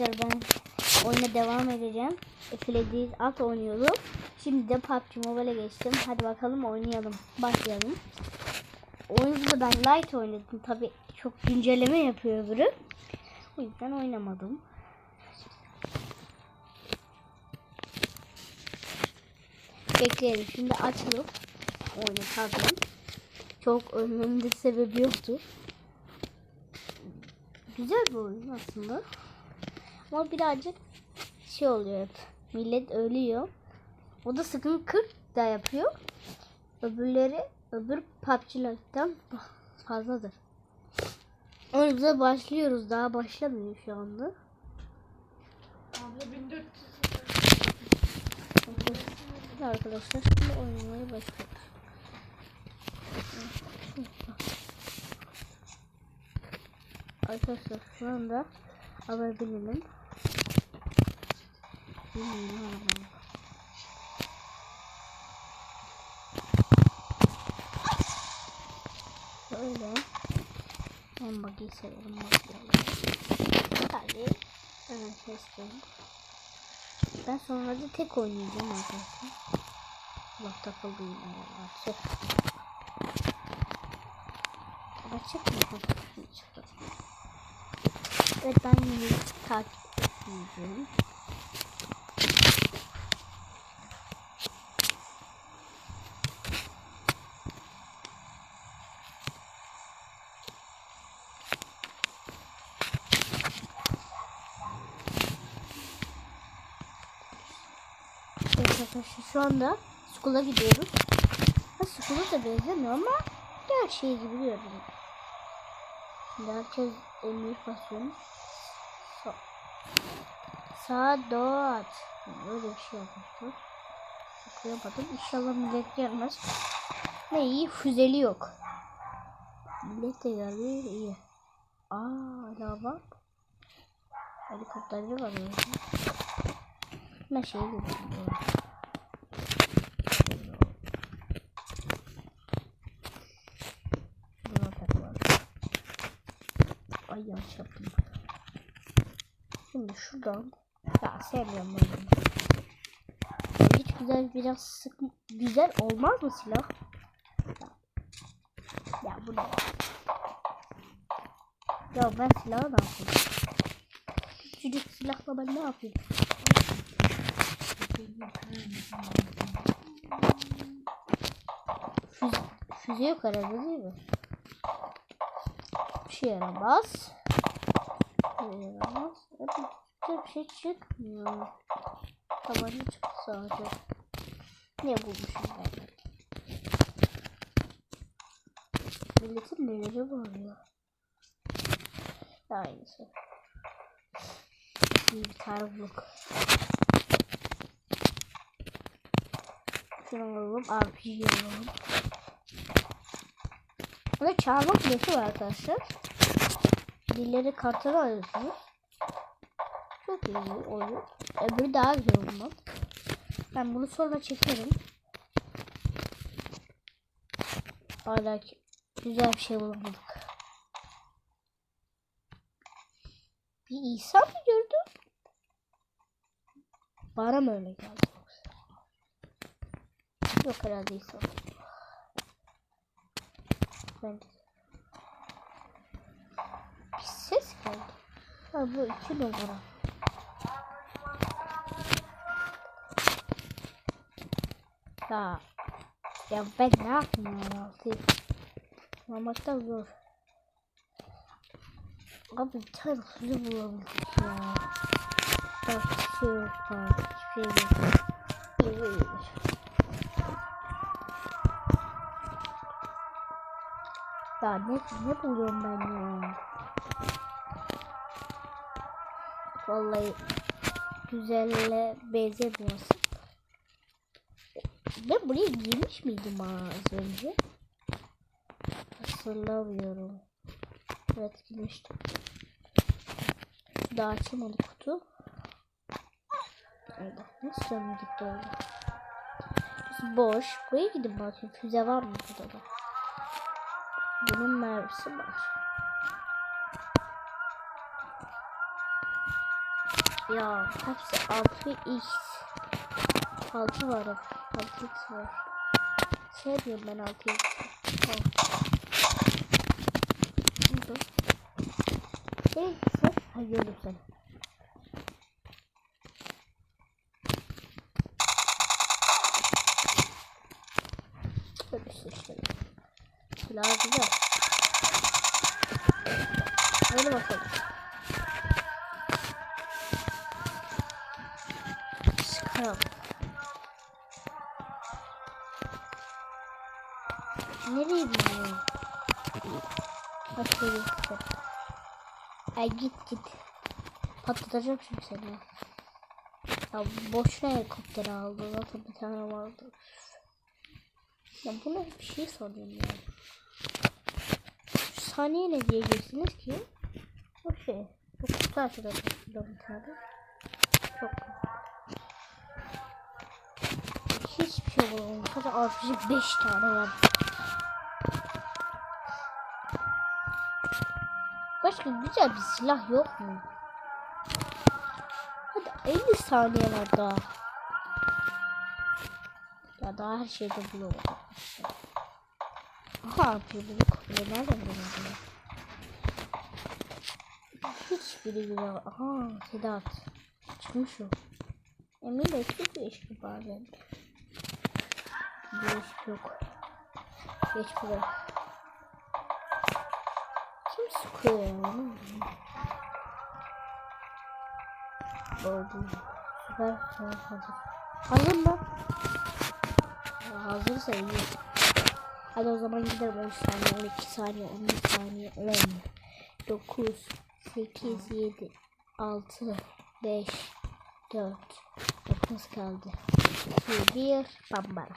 arkadaşlar ben oyuna devam edeceğim. Eflediz at oynuyorum. Şimdi de PUBG Mobile'e geçtim. Hadi bakalım oynayalım. Başlayalım. Oyunda ben light oynadım. Tabi çok güncelleme yapıyor öbürü. O yüzden oynamadım. Bekleyelim. Şimdi açılıp oynatalım. Çok ölmemin de sebebi yoktu. Güzel bir oyun aslında. Ama birazcık şey oluyor. Millet ölüyor. O da sıkıntı 40 da yapıyor. Öbürleri öbür PUBG'lerden fazladır. Oyunumuza başlıyoruz. Daha başlamıyor şu anda. Abla 1400 Arkadaşlar şimdi oynamaya başlıyoruz. Arkadaşlar şu anda alabilirim. Böyle. Ben bakayım severim bakıyorum. Hadi. Evet kestim. Ben sonra da tek oynayacağım arkadaşlar. Bak takıldı yine ya. Açık. Açık mı? Açık. Evet ben yine takip edeceğim. Arkadaşlar şu anda School'a gidiyoruz. Ha, School'a da benzemiyor ama şey gibi görünüyor. Şimdi herkes emir basıyor. Sa Sağa doğat. Böyle bir şey yapmıştım. Okuyamadım. İnşallah millet gelmez. Ne iyi füzeli yok. Millet de geliyor iyi. Aa hala bak. Helikopterli var öyle. Ben şey takılalım. Ay yanlış yaptım. Şimdi şuradan ya sevmiyorum ben. Hiç güzel biraz sık güzel olmaz mı silah? Ya, ya bu ne? Ya ben silahı ne yapayım? Küçücük silahla ben ne yapayım? Füze, füze yok herhalde değil mi? Bir şey yaramaz. Bir şey yaramaz. Hadi bir şey çıkmıyor. Tabanca çıktı sadece. Ne bulmuşum ben? Milletin neleri var ya? Aynısı. Bir tane blok. Şunu alalım. RPG alalım. Burada çağırma kulesi var arkadaşlar. Dilleri kartları alıyorsunuz. Bir oyun. Öbürü daha güzel olmaz. Ben bunu sonra çekerim. Hala güzel bir şey bulamadık. Bir İsa mı gördüm? Bana mı öyle geldi? Yok herhalde İsa. Bence. Bir ses geldi. Ha bu iki numara. Ya. Ya ben ne yapayım ya altıyı? Mamakta zor. Abi bir tane hızlı bulabildik ya. Bak bir şey yok bak. Şey yok. İyidir. Ya ne, ne buluyorum ben ya? Vallahi güzelle benzemiyorsun. Ben buraya girmiş miydim az önce? Hatırlamıyorum. Evet girmiştim. Daha açılmadı kutu. Öyle. Nasıl döndük doğru? Burası boş. Buraya gidin bakayım. Füze var mı burada da? Bunun mermisi var. Ya hepsi 6x. 6 var. 6x var. Sevmiyorum ben 6x. Tamam. Ne oldu? Şey, sen. Ha gördüm seni. Böyle işte. Silah güzel. Hadi bakalım. İşte. Ay git git. Patlatacağım şimdi seni. Ya boşuna helikopter aldı. Zaten bir tane vardı. Ya buna bir şey sorayım ya. Şu saniye ne diyeceksiniz ki? O şey. Bu burada bir tane. Çok Hiçbir şey bulamadım. Sadece RPG 5 tane var. Başka güzel bir silah yok mu? Hadi 50 saniye var daha. Ya daha her şeyde bulamadım. Aha yapıyor bunu kopya nereden bulamadım? Hiçbiri güzel. Aha Sedat. Çıkmış o. Emin de çok değişik bazen. Değişik yok. Geç buraya. Ya? Oldu. Süper. Tamam hazır. Hazır mı? Hazırsa iyi. Hadi o zaman gidelim 10 saniye, 12 saniye, 13 saniye, 10, 9, 8, 7, 6, 5, 4, 9 kaldı. 2, 1, bambara.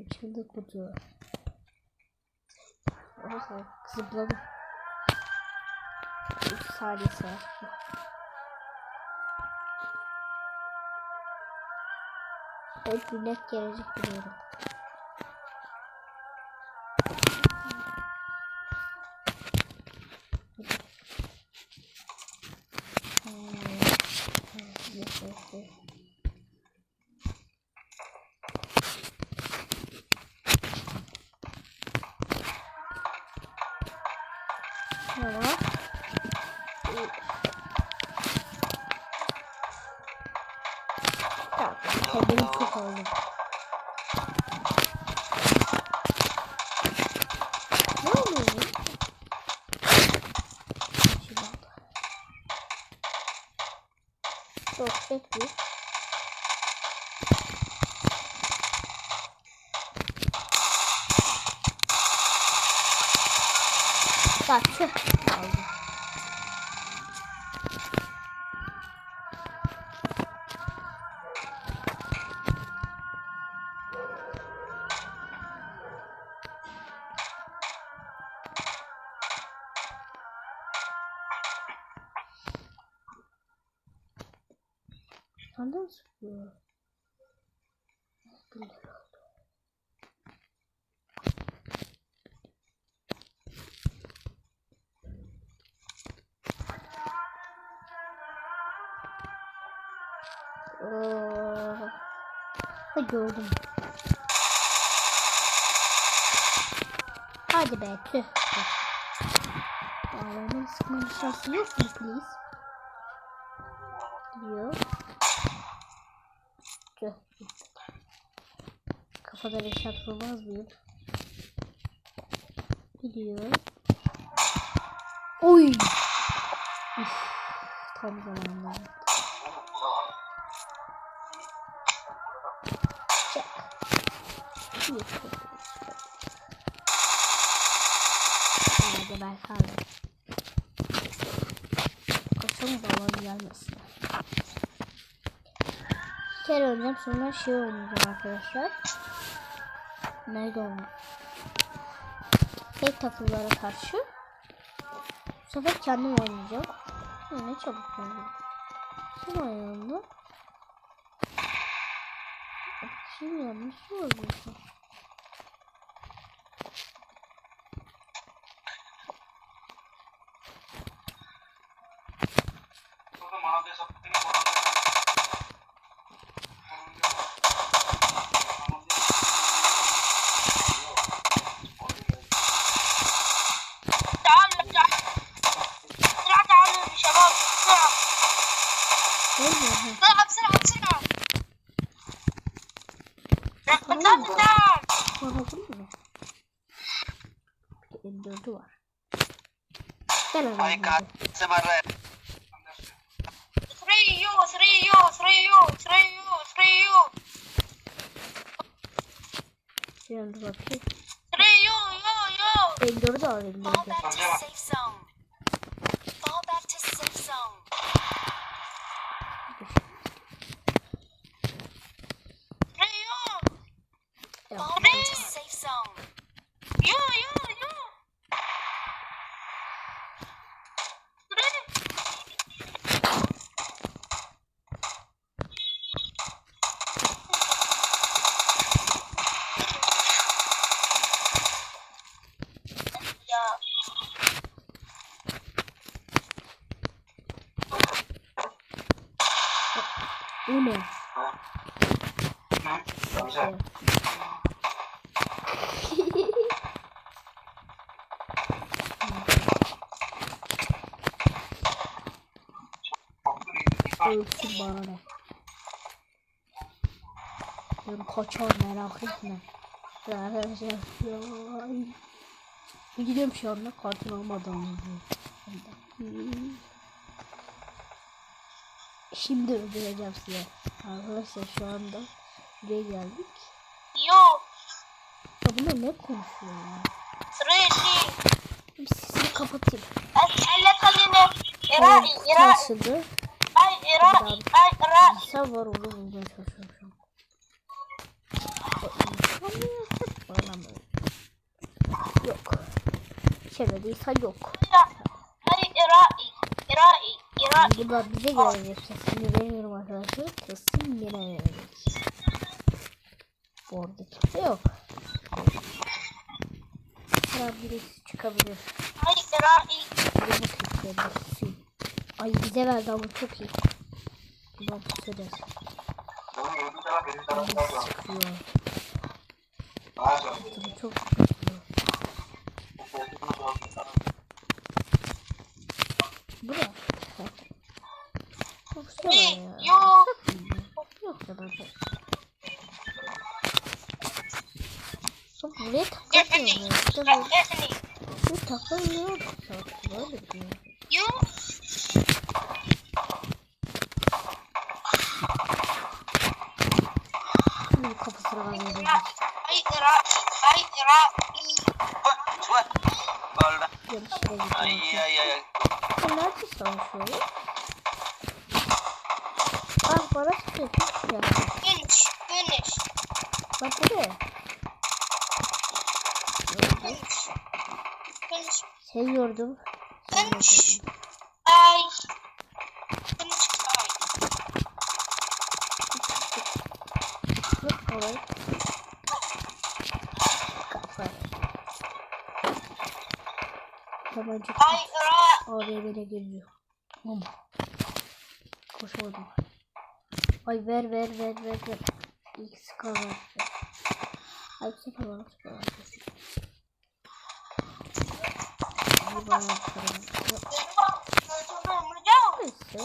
Açıldı kutu. Orası zıpladı. 3 saniyesi var. Net gelecek biliyorum. Tamam. Sen benim çok oldu. Sandal sıkıyor. Bilmiyorum. Ee, ha gördüm. Hadi be tüh. Ağlarına sıkma şansı yok mu please? Diyor. Kafada reşat olmaz mıyım? Gidiyor. Oy. Üf, tam zamanında. Bir Hadi ben kaldım. Kaçalım da alanı gelmesin. Bir kere oynayacağım sonra şey oynayacağım arkadaşlar. Nerede onu? Tek takımlara karşı. Bu sefer kendim oynayacağım. Ya ne çabuk oldu. Kim oynandı? Kim yanlış mı oldu? 54'ü var. Ben alayım. Three you, three you, three you, three you, three you. Biraz bakayım. Three you, yo, yo. 54'ü var 54'ü. Fall back to safe zone. Fall back to safe zone. Ölsün bana ne? Ben kaçar merak etme. Gidiyorum şu anda kartın olmadan Hmm. Şimdi öldüreceğim size. Arkadaşlar şu anda buraya geldik. Ya bunlar ne konuşuyor ya? Three. Bir Sesini kapatayım. Elle kaline. Irai, Irai. Karşıda Ay, Irai, ay, insan var onu bulmaya çalışıyorum mı? Yok. Çevrede insan yok. Ay, Irai, Irai, Irai. Bunlar bize gelecek. Sesini vermiyorum arkadaşlar. Teslim yine verecek. Bu arada kimse yok. Her an birisi çıkabilir. Ay, Irai. Bu tekrar Ay bize verdi ama çok iyi. Bundan pusuyor. Çıkıyor. Tabii çok. Bu ne? Çok sever ya. Yok ya ben de. Çok buraya takılmıyor. İşte böyle, bu takılmıyor. Böyle. You. Bunun kafasına ben vereceğim. Ay, Irai, ay. Guarda. Yarışına Ai gidiyor. ai ai. Ben nerede savaşıyorum? Ah bana güzel. Finish, finish, Bak bu ne? finish. Finish, Seviyordum. finish. Ay. Finish, ay. Kolay. Tabanca Ay, Irai. AVM'ne geliyor. Bum. Koşamadım. Ay ver ver ver ver ver. İlk skor var. Ay sefer bana skor var. İyi bana var. Neyse.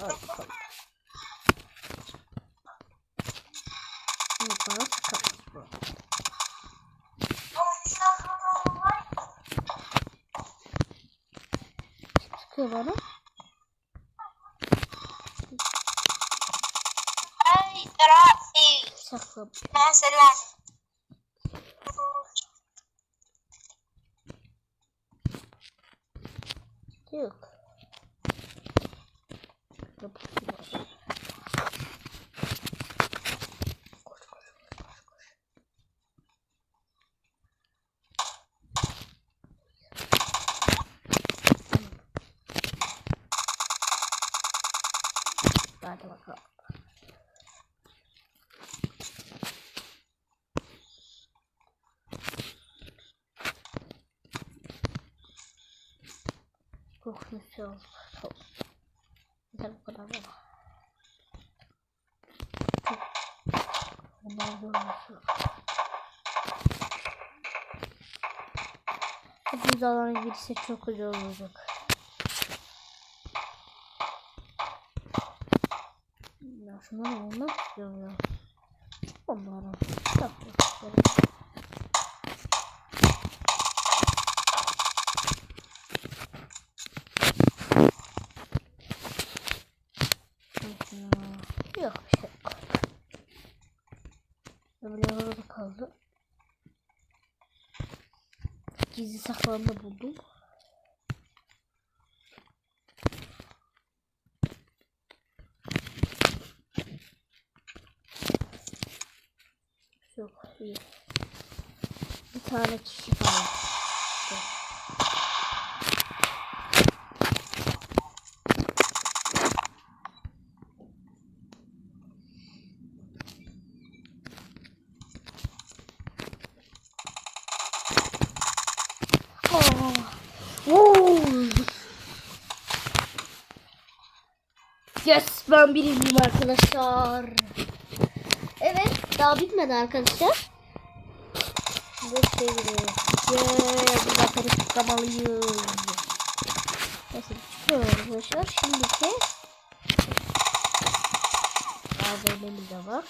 Ay bakalım. İyi bana skor var. Sıkıyor bana? Sakla. Yok. Kapatıyor. Koş koş koş koş koş. Hadi bakalım. Güzel oldu. Çok güzel bu kadar da. Bunlar görmüşsün. Hepimiz alana girse çok güzel olacak. Ya şunları olmak istiyorum ya. Onlara. Böyle yarım kaldı. Gizli saklanma buldum. Yok iyi. Bir tane kişi. Yes ben birinciyim arkadaşlar. Evet daha bitmedi arkadaşlar. Ve şey giriyor. Yeah, bu zaten tıklamalıyız. Neyse çıkıyor arkadaşlar. Şimdiki AVM'miz de var.